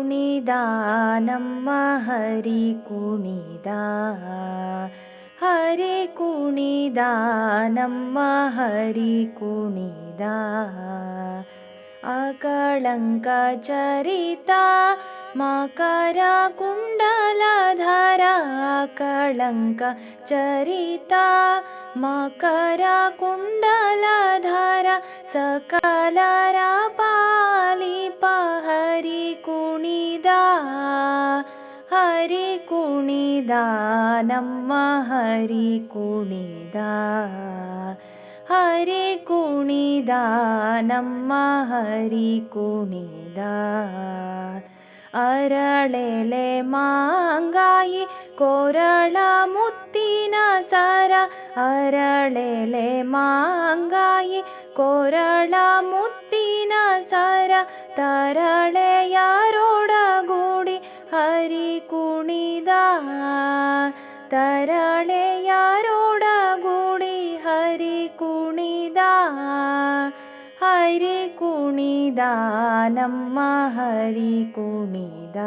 कुणिदा हरि कुणिदा हरि कुणि हरि कुणिदा अकळङ्कचरिता चरिता मकार कळङ्कचरिता धारा कलङ्का चरिता ಕುಣಿದ ನಮ್ಮ ಹರಿ ಕುಣಿದ ಹರಿ ಕುಣಿದ ನಮ್ಮ ಹರಿ ಕುಣಿದ ಅರಳೆಲೆ ಮಾಂಗಾಯಿ ಕೊರಳ ಮುತ್ತಿನ ಸರ ಅರಳೆಲೆ ಮಾಂಗಾಯಿ ಕೊರಳ ಮುತ್ತಿನ ಸರ ತರಳೆಯರೊಡಗೂಡಿ ಹರಿ ಕುಣಿದ ತರಳೆಯರೊಡಗೂಡಿ ಹರಿ ಕುಣಿದ ಹರಿ ಕುಣಿದ ನಮ್ಮ ಹರಿ ಕುಣಿದ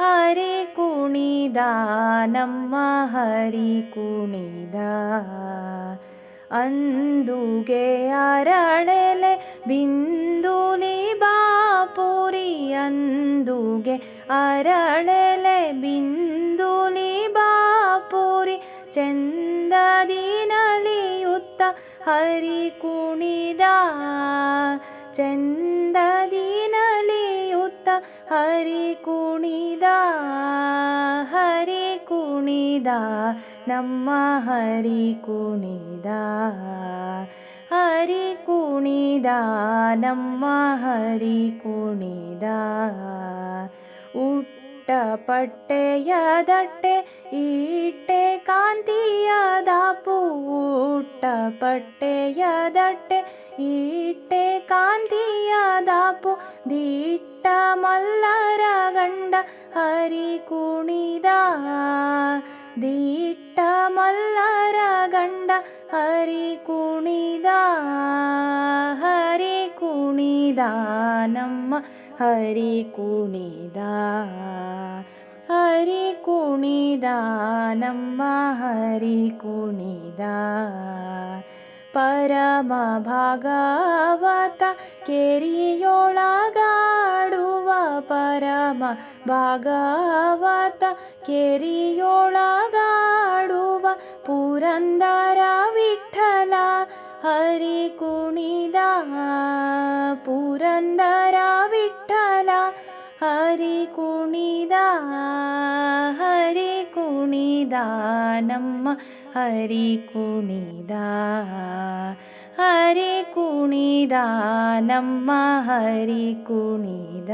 ಹರಿ ಕುಣಿದ ನಮ್ಮ ಹರಿ ಕುಣಿದ ಅಂದುಗೆ ಅರಳೆಲೆ ಬಿಂದುಲಿ ಬಾಪುರಿ ಅಂದುಗೆ ಅರಳೆಲೆ ಬಿಂದುಲಿ ಬಾಪುರಿ ಚಂದದಿ ನಲಿಯುತ್ತ ಹರಿ ಕುಣಿದ ಚಂದದಿ ನಲಿಯುತ್ತ ಹರಿ ಕುಣಿದ ಹರಿ ಕುಣಿದ ನಮ್ಮ ಹರಿ ಕುಣಿದ ഹരി കുണിദാനമ്മ ഹരി കുണിദ ഉട്ടപട്ടയതട്ടെ ഈട്ടെ കാന്തിയതാപ്പൂ ഉട്ടപട്ടയതട്ടെ ഈട്ടെ കാന്തിയതാപ്പൂ ദീട്ട മല്ലരകണ്ട ഹരി കുണിത. ദീട്ട മല്ലരകണ്ട ದಾಪು ದಿಟ್ಟ ಮಲ್ಲರ ಗಂಡ ಹರಿ ಕುಣಿದ ದಿಟ್ಟ ಮಲ್ಲರ ಗಂಡ ಹರಿ ಕುಣಿದ ಹರಿ ಕುಣಿದ ನಮ್ಮ ಹರಿ ಕುಣಿದ ಹರಿ ಕುಣಿದ ನಮ್ಮ ಹರಿ ಕುಣಿದ ಪರಮ ಭಾಗವತ ಕೆರಿಯೊಳಗಾಡುವ ಪರಮ ಭಾಗವತ ಕೆರಿಯೊಳಗಾಡುವ പുരന്താരാ വിട്ടല ഹരി കുണിത. പുരന്താരാ വിട്ടല ഹരി കുണിത. ഹരി കുണിത നമ്മ ഹരി കുണിത. ഹരി കുണിത നമ്മ ഹരി കുണിത.